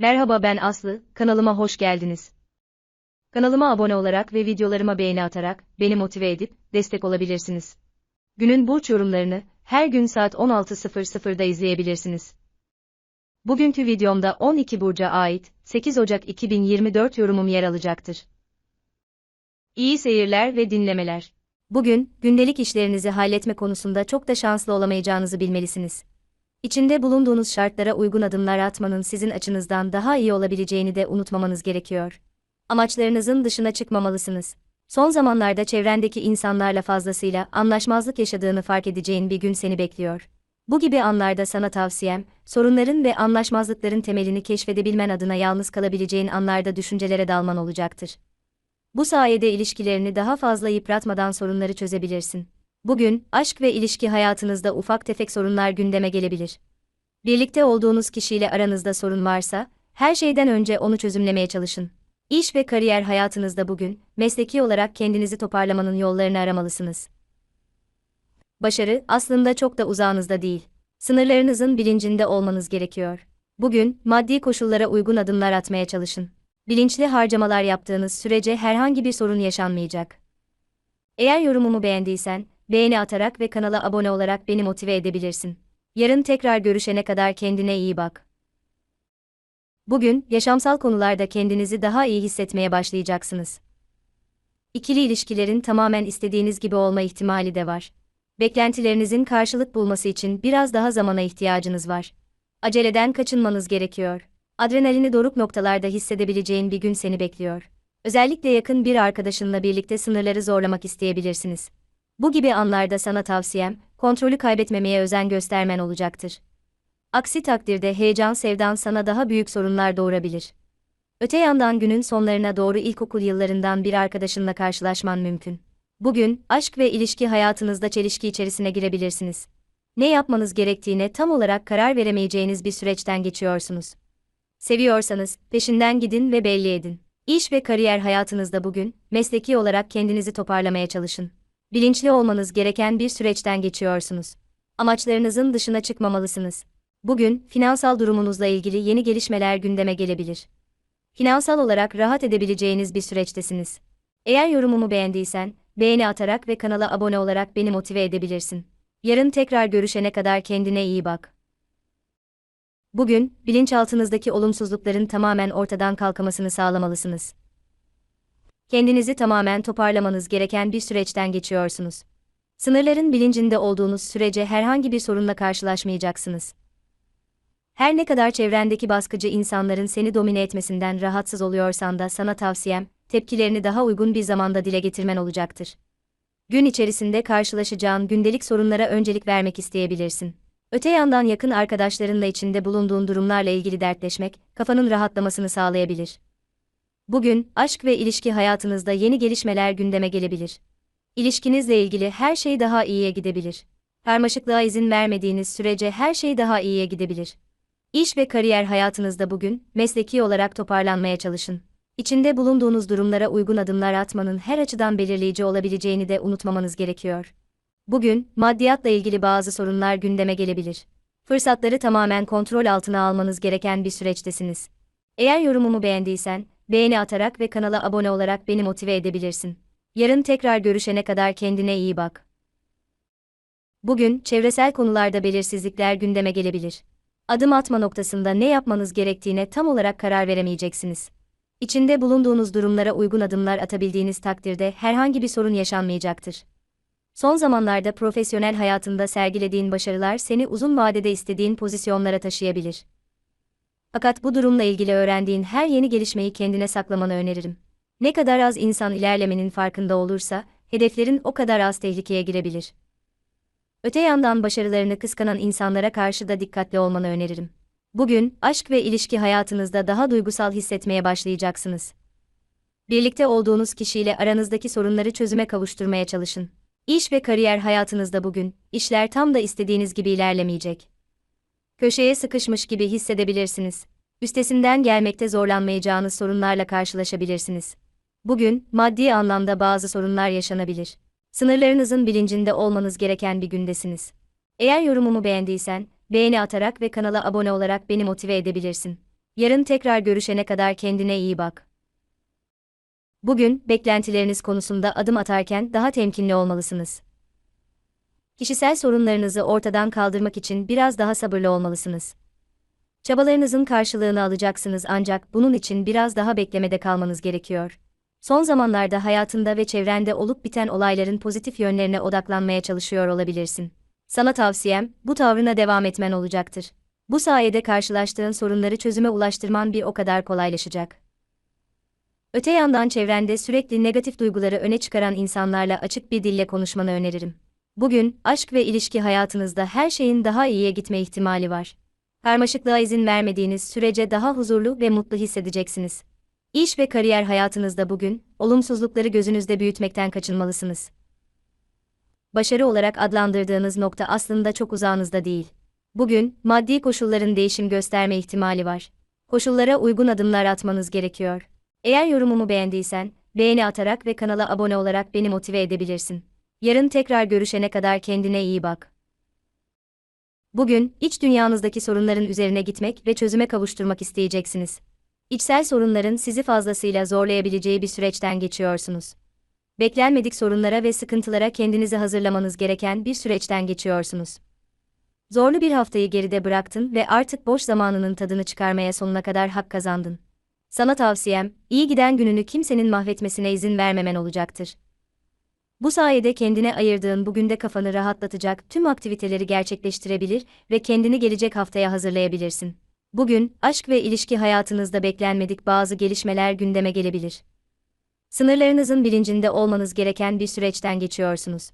Merhaba ben Aslı, kanalıma hoş geldiniz. Kanalıma abone olarak ve videolarıma beğeni atarak beni motive edip destek olabilirsiniz. Günün burç yorumlarını her gün saat 16.00'da izleyebilirsiniz. Bugünkü videomda 12 burca ait 8 Ocak 2024 yorumum yer alacaktır. İyi seyirler ve dinlemeler. Bugün gündelik işlerinizi halletme konusunda çok da şanslı olamayacağınızı bilmelisiniz. İçinde bulunduğunuz şartlara uygun adımlar atmanın sizin açınızdan daha iyi olabileceğini de unutmamanız gerekiyor. Amaçlarınızın dışına çıkmamalısınız. Son zamanlarda çevrendeki insanlarla fazlasıyla anlaşmazlık yaşadığını fark edeceğin bir gün seni bekliyor. Bu gibi anlarda sana tavsiyem, sorunların ve anlaşmazlıkların temelini keşfedebilmen adına yalnız kalabileceğin anlarda düşüncelere dalman olacaktır. Bu sayede ilişkilerini daha fazla yıpratmadan sorunları çözebilirsin. Bugün, aşk ve ilişki hayatınızda ufak tefek sorunlar gündeme gelebilir. Birlikte olduğunuz kişiyle aranızda sorun varsa, her şeyden önce onu çözümlemeye çalışın. İş ve kariyer hayatınızda bugün, mesleki olarak kendinizi toparlamanın yollarını aramalısınız. Başarı, aslında çok da uzağınızda değil. Sınırlarınızın bilincinde olmanız gerekiyor. Bugün, maddi koşullara uygun adımlar atmaya çalışın. Bilinçli harcamalar yaptığınız sürece herhangi bir sorun yaşanmayacak. Eğer yorumumu beğendiysen, beğeni atarak ve kanala abone olarak beni motive edebilirsin. Yarın tekrar görüşene kadar kendine iyi bak. Bugün, yaşamsal konularda kendinizi daha iyi hissetmeye başlayacaksınız. İkili ilişkilerin tamamen istediğiniz gibi olma ihtimali de var. Beklentilerinizin karşılık bulması için biraz daha zamana ihtiyacınız var. Aceleden kaçınmanız gerekiyor. Adrenalini doruk noktalarda hissedebileceğin bir gün seni bekliyor. Özellikle yakın bir arkadaşınla birlikte sınırları zorlamak isteyebilirsiniz. Bu gibi anlarda sana tavsiyem, kontrolü kaybetmemeye özen göstermen olacaktır. Aksi takdirde heyecan sevdan sana daha büyük sorunlar doğurabilir. Öte yandan günün sonlarına doğru ilkokul yıllarından bir arkadaşınla karşılaşman mümkün. Bugün, aşk ve ilişki hayatınızda çelişki içerisine girebilirsiniz. Ne yapmanız gerektiğine tam olarak karar veremeyeceğiniz bir süreçten geçiyorsunuz. Seviyorsanız, peşinden gidin ve belli edin. İş ve kariyer hayatınızda bugün, mesleki olarak kendinizi toparlamaya çalışın. Bilinçli olmanız gereken bir süreçten geçiyorsunuz. Amaçlarınızın dışına çıkmamalısınız. Bugün, finansal durumunuzla ilgili yeni gelişmeler gündeme gelebilir. Finansal olarak rahat edebileceğiniz bir süreçtesiniz. Eğer yorumumu beğendiysen, beğeni atarak ve kanala abone olarak beni motive edebilirsin. Yarın tekrar görüşene kadar kendine iyi bak. Bugün, bilinçaltınızdaki olumsuzlukların tamamen ortadan kalkmasını sağlamalısınız. Kendinizi tamamen toparlamanız gereken bir süreçten geçiyorsunuz. Sınırların bilincinde olduğunuz sürece herhangi bir sorunla karşılaşmayacaksınız. Her ne kadar çevrendeki baskıcı insanların seni domine etmesinden rahatsız oluyorsan da sana tavsiyem, tepkilerini daha uygun bir zamanda dile getirmen olacaktır. Gün içerisinde karşılaşacağın gündelik sorunlara öncelik vermek isteyebilirsin. Öte yandan yakın arkadaşlarınla içinde bulunduğun durumlarla ilgili dertleşmek, kafanın rahatlamasını sağlayabilir. Bugün, aşk ve ilişki hayatınızda yeni gelişmeler gündeme gelebilir. İlişkinizle ilgili her şey daha iyiye gidebilir. Karmaşıklığa izin vermediğiniz sürece her şey daha iyiye gidebilir. İş ve kariyer hayatınızda bugün, mesleki olarak toparlanmaya çalışın. İçinde bulunduğunuz durumlara uygun adımlar atmanın her açıdan belirleyici olabileceğini de unutmamanız gerekiyor. Bugün, maddiyatla ilgili bazı sorunlar gündeme gelebilir. Fırsatları tamamen kontrol altına almanız gereken bir süreçtesiniz. Eğer yorumumu beğendiysen, beğeni atarak ve kanala abone olarak beni motive edebilirsin. Yarın tekrar görüşene kadar kendine iyi bak. Bugün, çevresel konularda belirsizlikler gündeme gelebilir. Adım atma noktasında ne yapmanız gerektiğine tam olarak karar veremeyeceksiniz. İçinde bulunduğunuz durumlara uygun adımlar atabildiğiniz takdirde herhangi bir sorun yaşanmayacaktır. Son zamanlarda profesyonel hayatında sergilediğin başarılar seni uzun vadede istediğin pozisyonlara taşıyabilir. Fakat bu durumla ilgili öğrendiğin her yeni gelişmeyi kendine saklamanı öneririm. Ne kadar az insan ilerlemenin farkında olursa, hedeflerin o kadar az tehlikeye girebilir. Öte yandan başarılarını kıskanan insanlara karşı da dikkatli olmanı öneririm. Bugün, aşk ve ilişki hayatınızda daha duygusal hissetmeye başlayacaksınız. Birlikte olduğunuz kişiyle aranızdaki sorunları çözüme kavuşturmaya çalışın. İş ve kariyer hayatınızda bugün, işler tam da istediğiniz gibi ilerlemeyecek. Köşeye sıkışmış gibi hissedebilirsiniz. Üstesinden gelmekte zorlanmayacağınız sorunlarla karşılaşabilirsiniz. Bugün, maddi anlamda bazı sorunlar yaşanabilir. Sınırlarınızın bilincinde olmanız gereken bir gündesiniz. Eğer yorumumu beğendiysen, beğeni atarak ve kanala abone olarak beni motive edebilirsin. Yarın tekrar görüşene kadar kendine iyi bak. Bugün, beklentileriniz konusunda adım atarken daha temkinli olmalısınız. Kişisel sorunlarınızı ortadan kaldırmak için biraz daha sabırlı olmalısınız. Çabalarınızın karşılığını alacaksınız ancak bunun için biraz daha beklemede kalmanız gerekiyor. Son zamanlarda hayatında ve çevrende olup biten olayların pozitif yönlerine odaklanmaya çalışıyor olabilirsin. Sana tavsiyem, bu tavrına devam etmen olacaktır. Bu sayede karşılaştığın sorunları çözüme ulaştırman bir o kadar kolaylaşacak. Öte yandan çevrende sürekli negatif duyguları öne çıkaran insanlarla açık bir dille konuşmanı öneririm. Bugün, aşk ve ilişki hayatınızda her şeyin daha iyiye gitme ihtimali var. Karmaşıklığa izin vermediğiniz sürece daha huzurlu ve mutlu hissedeceksiniz. İş ve kariyer hayatınızda bugün, olumsuzlukları gözünüzde büyütmekten kaçınmalısınız. Başarı olarak adlandırdığınız nokta aslında çok uzağınızda değil. Bugün, maddi koşulların değişim gösterme ihtimali var. Koşullara uygun adımlar atmanız gerekiyor. Eğer yorumumu beğendiysen, beğeni atarak ve kanala abone olarak beni motive edebilirsin. Yarın tekrar görüşene kadar kendine iyi bak. Bugün, iç dünyanızdaki sorunların üzerine gitmek ve çözüme kavuşturmak isteyeceksiniz. İçsel sorunların sizi fazlasıyla zorlayabileceği bir süreçten geçiyorsunuz. Beklenmedik sorunlara ve sıkıntılara kendinizi hazırlamanız gereken bir süreçten geçiyorsunuz. Zorlu bir haftayı geride bıraktın ve artık boş zamanının tadını çıkarmaya sonuna kadar hak kazandın. Sana tavsiyem, iyi giden gününü kimsenin mahvetmesine izin vermemen olacaktır. Bu sayede kendine ayırdığın bugünde kafanı rahatlatacak tüm aktiviteleri gerçekleştirebilir ve kendini gelecek haftaya hazırlayabilirsin. Bugün, aşk ve ilişki hayatınızda beklenmedik bazı gelişmeler gündeme gelebilir. Sınırlarınızın bilincinde olmanız gereken bir süreçten geçiyorsunuz.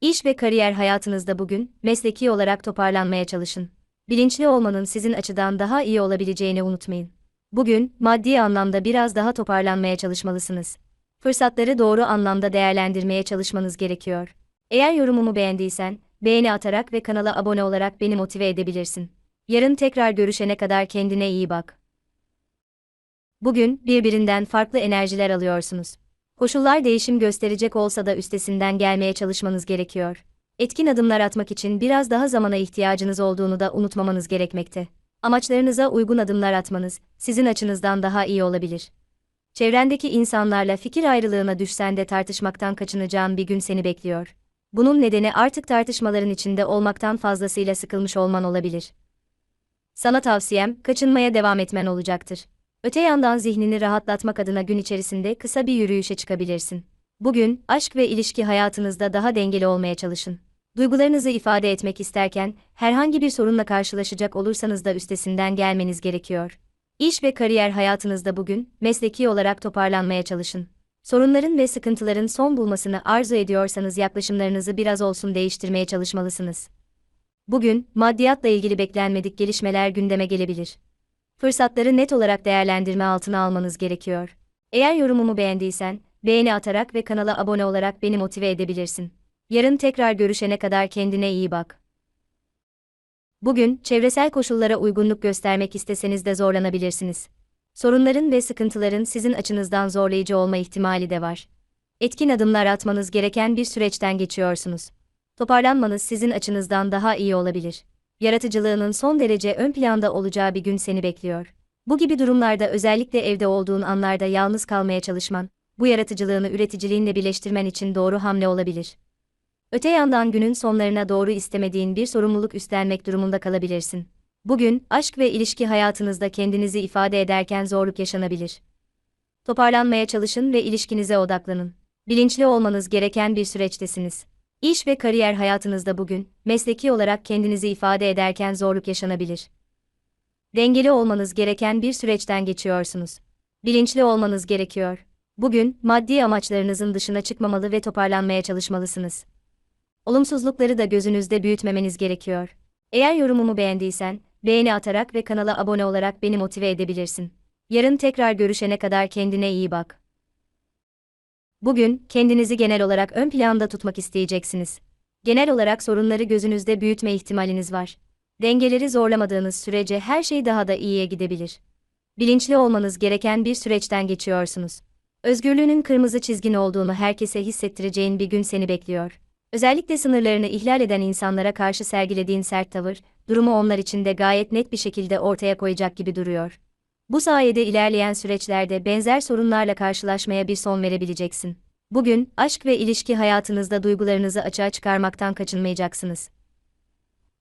İş ve kariyer hayatınızda bugün, mesleki olarak toparlanmaya çalışın. Bilinçli olmanın sizin açıdan daha iyi olabileceğini unutmayın. Bugün, maddi anlamda biraz daha toparlanmaya çalışmalısınız. Fırsatları doğru anlamda değerlendirmeye çalışmanız gerekiyor. Eğer yorumumu beğendiysen, beğeni atarak ve kanala abone olarak beni motive edebilirsin. Yarın tekrar görüşene kadar kendine iyi bak. Bugün birbirinden farklı enerjiler alıyorsunuz. Koşullar değişim gösterecek olsa da üstesinden gelmeye çalışmanız gerekiyor. Etkin adımlar atmak için biraz daha zamana ihtiyacınız olduğunu da unutmamanız gerekmekte. Amaçlarınıza uygun adımlar atmanız sizin açınızdan daha iyi olabilir. Çevrendeki insanlarla fikir ayrılığına düşsen de tartışmaktan kaçınacağın bir gün seni bekliyor. Bunun nedeni artık tartışmaların içinde olmaktan fazlasıyla sıkılmış olman olabilir. Sana tavsiyem, kaçınmaya devam etmen olacaktır. Öte yandan zihnini rahatlatmak adına gün içerisinde kısa bir yürüyüşe çıkabilirsin. Bugün, aşk ve ilişki hayatınızda daha dengeli olmaya çalışın. Duygularınızı ifade etmek isterken, herhangi bir sorunla karşılaşacak olursanız da üstesinden gelmeniz gerekiyor. İş ve kariyer hayatınızda bugün, mesleki olarak toparlanmaya çalışın. Sorunların ve sıkıntıların son bulmasını arzu ediyorsanız yaklaşımlarınızı biraz olsun değiştirmeye çalışmalısınız. Bugün, maddiyatla ilgili beklenmedik gelişmeler gündeme gelebilir. Fırsatları net olarak değerlendirme altına almanız gerekiyor. Eğer yorumumu beğendiysen, beğeni atarak ve kanala abone olarak beni motive edebilirsin. Yarın tekrar görüşene kadar kendine iyi bak. Bugün, çevresel koşullara uygunluk göstermek isteseniz de zorlanabilirsiniz. Sorunların ve sıkıntıların sizin açınızdan zorlayıcı olma ihtimali de var. Etkin adımlar atmanız gereken bir süreçten geçiyorsunuz. Toparlanmanız sizin açınızdan daha iyi olabilir. Yaratıcılığının son derece ön planda olacağı bir gün seni bekliyor. Bu gibi durumlarda özellikle evde olduğun anlarda yalnız kalmaya çalışman, bu yaratıcılığını üreticiliğinle birleştirmen için doğru hamle olabilir. Öte yandan günün sonlarına doğru istemediğin bir sorumluluk üstlenmek durumunda kalabilirsin. Bugün, aşk ve ilişki hayatınızda kendinizi ifade ederken zorluk yaşanabilir. Toparlanmaya çalışın ve ilişkinize odaklanın. Bilinçli olmanız gereken bir süreçtesiniz. İş ve kariyer hayatınızda bugün, mesleki olarak kendinizi ifade ederken zorluk yaşanabilir. Dengeli olmanız gereken bir süreçten geçiyorsunuz. Bilinçli olmanız gerekiyor. Bugün, maddi amaçlarınızın dışına çıkmamalı ve toparlanmaya çalışmalısınız. Olumsuzlukları da gözünüzde büyütmemeniz gerekiyor. Eğer yorumumu beğendiysen, beğeni atarak ve kanala abone olarak beni motive edebilirsin. Yarın tekrar görüşene kadar kendine iyi bak. Bugün, kendinizi genel olarak ön planda tutmak isteyeceksiniz. Genel olarak sorunları gözünüzde büyütme ihtimaliniz var. Dengeleri zorlamadığınız sürece her şey daha da iyiye gidebilir. Bilinçli olmanız gereken bir süreçten geçiyorsunuz. Özgürlüğünün kırmızı çizgin olduğunu herkese hissettireceğin bir gün seni bekliyor. Özellikle sınırlarını ihlal eden insanlara karşı sergilediğin sert tavır, durumu onlar için de gayet net bir şekilde ortaya koyacak gibi duruyor. Bu sayede ilerleyen süreçlerde benzer sorunlarla karşılaşmaya bir son verebileceksin. Bugün, aşk ve ilişki hayatınızda duygularınızı açığa çıkarmaktan kaçınmayacaksınız.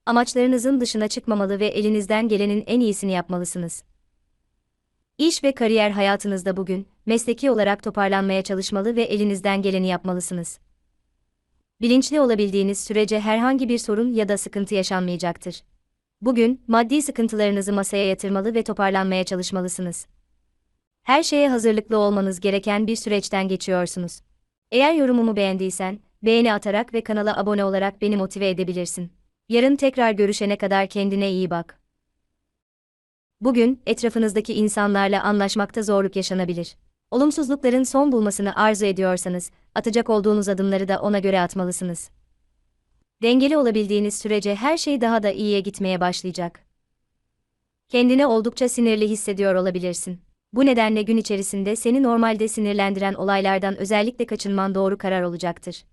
Amaçlarınızın dışına çıkmamalı ve elinizden gelenin en iyisini yapmalısınız. İş ve kariyer hayatınızda bugün, mesleki olarak toparlanmaya çalışmalı ve elinizden geleni yapmalısınız. Bilinçli olabildiğiniz sürece herhangi bir sorun ya da sıkıntı yaşanmayacaktır. Bugün, maddi sıkıntılarınızı masaya yatırmalı ve toparlanmaya çalışmalısınız. Her şeye hazırlıklı olmanız gereken bir süreçten geçiyorsunuz. Eğer yorumumu beğendiysen, beğeni atarak ve kanala abone olarak beni motive edebilirsin. Yarın tekrar görüşene kadar kendine iyi bak. Bugün, etrafınızdaki insanlarla anlaşmakta zorluk yaşanabilir. Olumsuzlukların son bulmasını arzu ediyorsanız, atacak olduğunuz adımları da ona göre atmalısınız. Dengeli olabildiğiniz sürece her şey daha da iyiye gitmeye başlayacak. Kendini oldukça sinirli hissediyor olabilirsin. Bu nedenle gün içerisinde seni normalde sinirlendiren olaylardan özellikle kaçınman doğru karar olacaktır.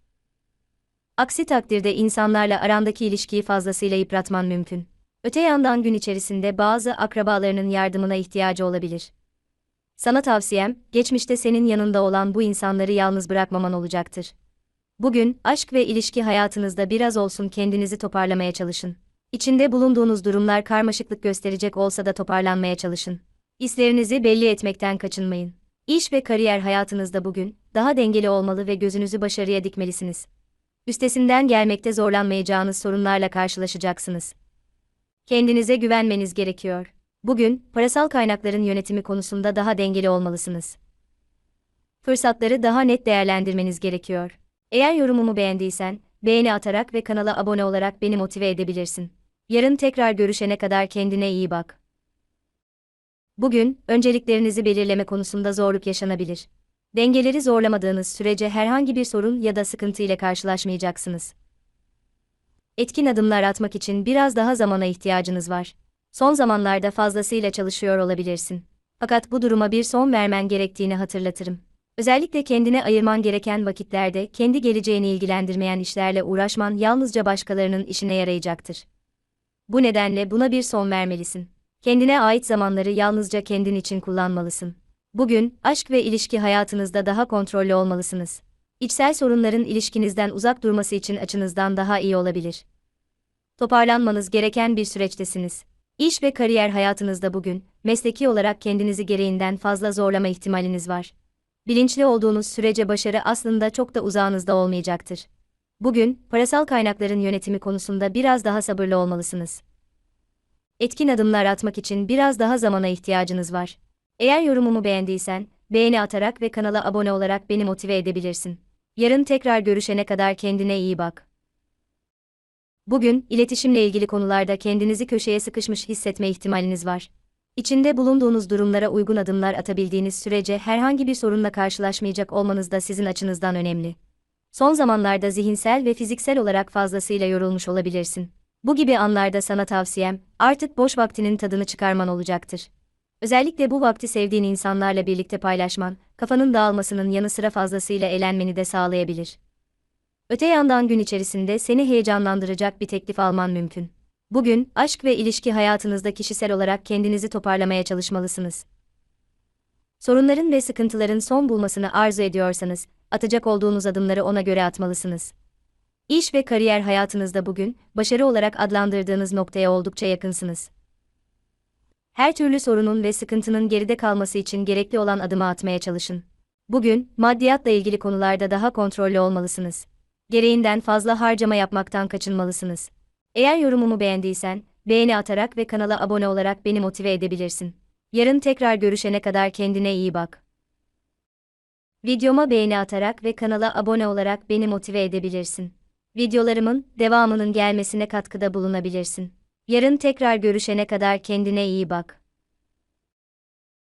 Aksi takdirde insanlarla arandaki ilişkiyi fazlasıyla yıpratman mümkün. Öte yandan gün içerisinde bazı akrabalarının yardımına ihtiyacı olabilir. Sana tavsiyem, geçmişte senin yanında olan bu insanları yalnız bırakmaman olacaktır. Bugün, aşk ve ilişki hayatınızda biraz olsun kendinizi toparlamaya çalışın. İçinde bulunduğunuz durumlar karmaşıklık gösterecek olsa da toparlanmaya çalışın. İslerinizi belli etmekten kaçınmayın. İş ve kariyer hayatınızda bugün, daha dengeli olmalı ve gözünüzü başarıya dikmelisiniz. Üstesinden gelmekte zorlanmayacağınız sorunlarla karşılaşacaksınız. Kendinize güvenmeniz gerekiyor. Bugün, parasal kaynakların yönetimi konusunda daha dengeli olmalısınız. Fırsatları daha net değerlendirmeniz gerekiyor. Eğer yorumumu beğendiysen, beğeni atarak ve kanala abone olarak beni motive edebilirsin. Yarın tekrar görüşene kadar kendine iyi bak. Bugün, önceliklerinizi belirleme konusunda zorluk yaşanabilir. Dengeleri zorlamadığınız sürece herhangi bir sorun ya da sıkıntı ile karşılaşmayacaksınız. Etkin adımlar atmak için biraz daha zamana ihtiyacınız var. Son zamanlarda fazlasıyla çalışıyor olabilirsin. Fakat bu duruma bir son vermen gerektiğini hatırlatırım. Özellikle kendine ayırman gereken vakitlerde kendi geleceğini ilgilendirmeyen işlerle uğraşman yalnızca başkalarının işine yarayacaktır. Bu nedenle buna bir son vermelisin. Kendine ait zamanları yalnızca kendin için kullanmalısın. Bugün, aşk ve ilişki hayatınızda daha kontrollü olmalısınız. İçsel sorunların ilişkinizden uzak durması için açınızdan daha iyi olabilir. Toparlanmanız gereken bir süreçtesiniz. İş ve kariyer hayatınızda bugün, mesleki olarak kendinizi gereğinden fazla zorlama ihtimaliniz var. Bilinçli olduğunuz sürece başarı aslında çok da uzağınızda olmayacaktır. Bugün, parasal kaynakların yönetimi konusunda biraz daha sabırlı olmalısınız. Etkin adımlar atmak için biraz daha zamana ihtiyacınız var. Eğer yorumumu beğendiysen, beğeni atarak ve kanala abone olarak beni motive edebilirsin. Yarın tekrar görüşene kadar kendine iyi bak. Bugün, iletişimle ilgili konularda kendinizi köşeye sıkışmış hissetme ihtimaliniz var. İçinde bulunduğunuz durumlara uygun adımlar atabildiğiniz sürece herhangi bir sorunla karşılaşmayacak olmanız da sizin açınızdan önemli. Son zamanlarda zihinsel ve fiziksel olarak fazlasıyla yorulmuş olabilirsin. Bu gibi anlarda sana tavsiyem, artık boş vaktinin tadını çıkarman olacaktır. Özellikle bu vakti sevdiğin insanlarla birlikte paylaşman, kafanın dağılmasının yanı sıra fazlasıyla eğlenmeni de sağlayabilir. Öte yandan gün içerisinde seni heyecanlandıracak bir teklif alman mümkün. Bugün, aşk ve ilişki hayatınızda kişisel olarak kendinizi toparlamaya çalışmalısınız. Sorunların ve sıkıntıların son bulmasını arzu ediyorsanız, atacak olduğunuz adımları ona göre atmalısınız. İş ve kariyer hayatınızda bugün, başarı olarak adlandırdığınız noktaya oldukça yakınsınız. Her türlü sorunun ve sıkıntının geride kalması için gerekli olan adımı atmaya çalışın. Bugün, maddiyatla ilgili konularda daha kontrollü olmalısınız. Gereğinden fazla harcama yapmaktan kaçınmalısınız. Eğer yorumumu beğendiysen, beğeni atarak ve kanala abone olarak beni motive edebilirsin. Yarın tekrar görüşene kadar kendine iyi bak. Videoma beğeni atarak ve kanala abone olarak beni motive edebilirsin. Videolarımın devamının gelmesine katkıda bulunabilirsin. Yarın tekrar görüşene kadar kendine iyi bak.